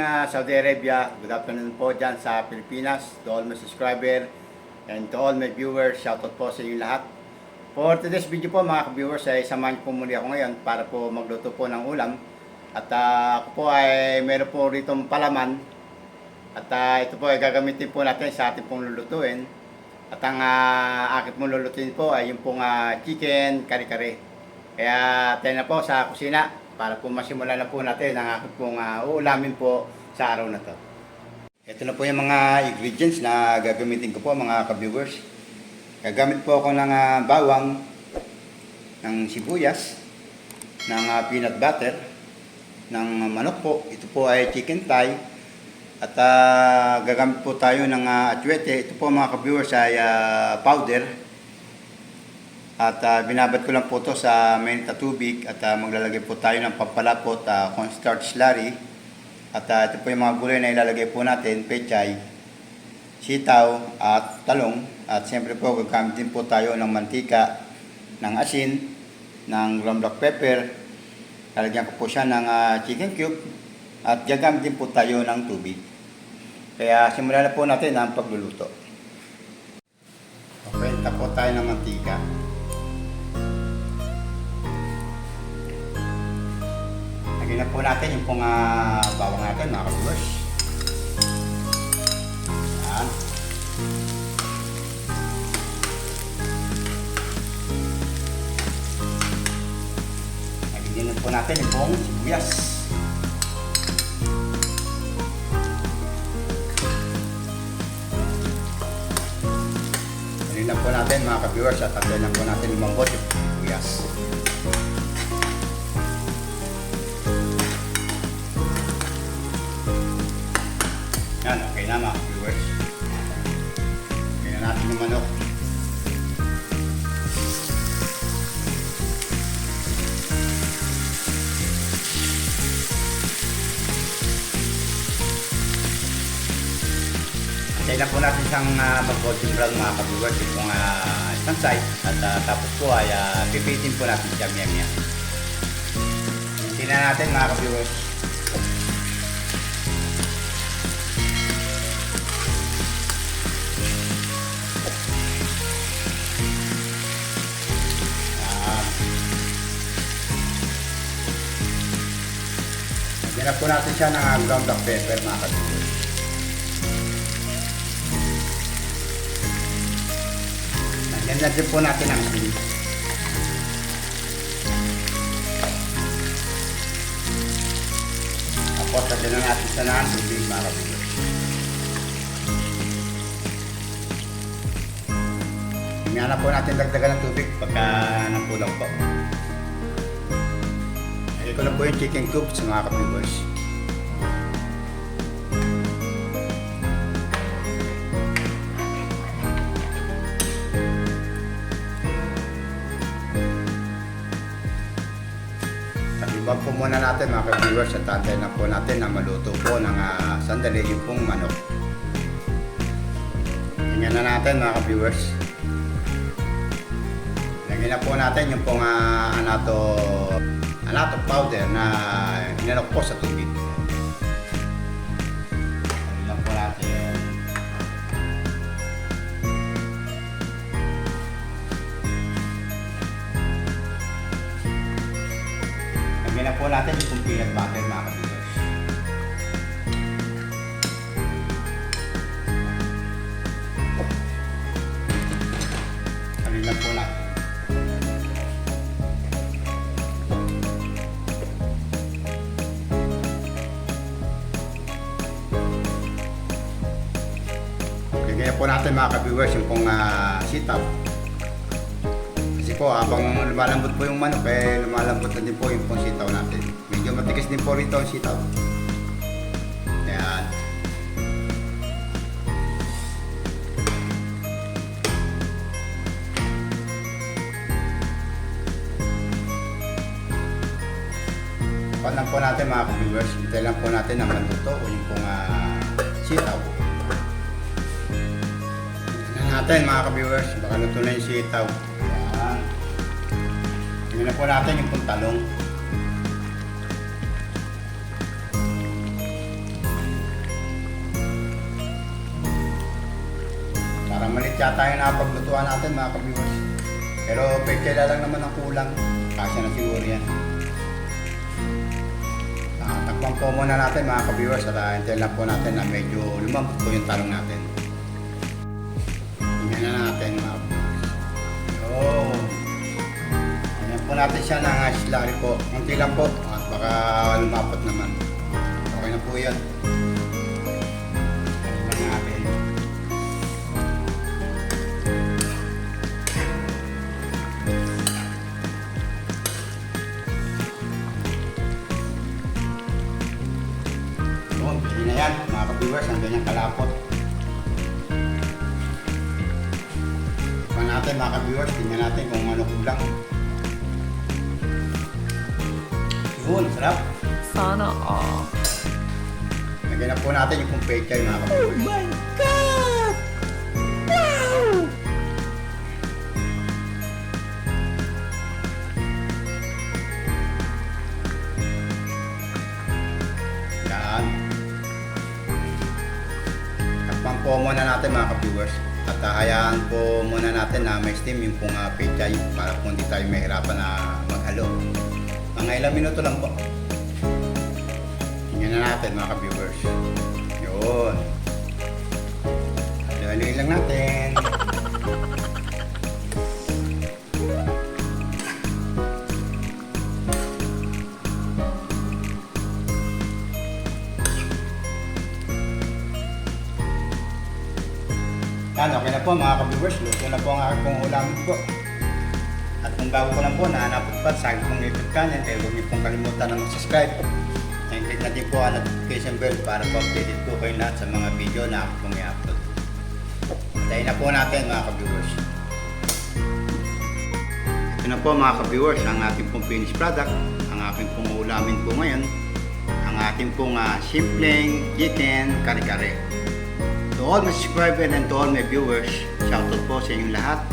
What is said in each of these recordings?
ah, Saudi Arabia. Good afternoon po dyan sa Pilipinas. To all my subscriber and to all my viewers, shoutout po sa inyo lahat. For today's video po mga viewers ay samahan po muli ako ngayon para po magluto po ng ulam. At ah, ako po ay meron po rito palaman. At ah, ito po ay gagamitin po natin sa ating pong lulutuin. At ang uh, aking pong lulutuin po ay yung pong ah, chicken kare-kare. Kaya tayo na po sa kusina para po masimulan na po natin ang aking pong ah, uulamin po sa araw na to. Ito na po yung mga ingredients na gagamitin ko po mga ka-viewers. Gagamit po ako ng ah, bawang, ng sibuyas, ng ah, peanut butter, ng manok po. Ito po ay chicken thigh. At ah, gagamit po tayo ng uh, atwete. Ito po mga ka-viewers ay ah, powder. At ah, binabad ko lang po to sa mainit na tubig at ah, maglalagay po tayo ng pampalapot, uh, cornstarch slurry. At ah, ito po yung mga gulay na ilalagay po natin, pechay, sitaw at talong. At siyempre po gagamit din po tayo ng mantika, ng asin, ng ground black pepper. Lalagyan ko po siya ng ah, chicken cube at gagamit din po tayo ng tubig. Kaya simulan na po natin ang pagluluto. Okay, tapo tayo ng mantika. Na po natin yung pong ah, bawang natin, mga kabulos. Yan. Lagyan din po natin yung pong sibuyas. Lagyan na po natin mga ka-viewers at tatay na po natin yung sibuyas. Yan, okay na mga viewers. Okay na natin yung manok. Antay lang po natin siyang uh, mag-golden brown mga ka-viewers itong uh, isang side at ah, tapos po ay uh, pipitin po natin siya miya miya. Tingnan natin mga ka-viewers. Lagyan po natin siya ng ground black pepper mga ka-viewers. Lagyan na din po natin ang asin. Tapos lagyan na natin sa ng tubig mga ka-viewers. Tingnan na po natin dagdagan ng tubig pagka napulang po. Ko lang po yung chicken cubes mga ka-viewers. Takibag po muna natin mga ka-viewers at antay na po natin na maluto po ng ah, sandali yung pong manok. Tingnan na natin mga ka-viewers. Lagyan na po natin yung pong uh, anato, anato powder na inanok po sa tubig. Lagyan lang po natin. Na po natin yung peanut butter mga ka-viewers. Lagyan po natin mga ka-viewers yung pong uh, sitaw. Kasi po habang lumalambot po yung manok, eh lumalambot na din po yung pong sitaw natin. Medyo matigas din po rito ang sitaw. Ayan. Pan lang po natin mga ka-viewers, hintay lang po natin na maluto o yung pong uh, sitaw natin mga ka-viewers, baka luto na yung sitaw. Ayan. Tingnan na po natin yung puntalong. Parang malit yata yung napaglutuan natin mga ka-viewers. Pero peke lang naman ang kulang. Kasya na siguro yan. Ah, Nakatakbang po muna natin mga ka-viewers at ah, hintayin lang po natin na medyo lumambot po yung talong natin. Tingnan na natin mga ka-viewers. Oh. Tingnan po natin siya ng slurry po. Kunti lang po at baka lumapot naman. Okay na po yan. Tingnan natin. Yun, pwede na yan, mga ka-viewers, ang ganyang kalapot. Natin mga ka-viewers, tingnan natin kung ano kulang. Yun, sarap. Sana all. Lagyan na po natin yung kumpechay mga ka-viewers. my God! Wow! Yan. Takpan po muna natin mga ka-viewers. At uh, hayaan po muna natin na may steam yung pong uh, pechay para po hindi tayo mahirapan na maghalo. Mga ilang minuto lang po. Tingnan na natin mga ka-viewers. Yun. Halo-haloin lang natin. Yan, okay na po mga ka-viewers. Luto na po ang aking ulamin po. At kung bago ko lang po, nahanapot pa sa aking pong YouTube channel, kaya huwag niyo pong kalimutan na mag-subscribe. And click na din po ang notification bell para po updated po kayo lahat sa mga video na ako pong i-upload. Tayo na po natin mga ka-viewers. Ito na po mga ka-viewers ang ating pong finished product. Ang aking pong ulamin po ngayon. Ang ating pong ah, simpleng chicken kare-kare. To all my subscribers and to all my viewers, shoutout po sa inyong lahat.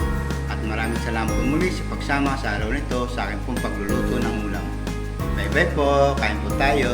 At maraming salamat po muli sa pagsama sa araw nito sa aking pong pagluluto ng ulam. Bye bye po, kain po tayo.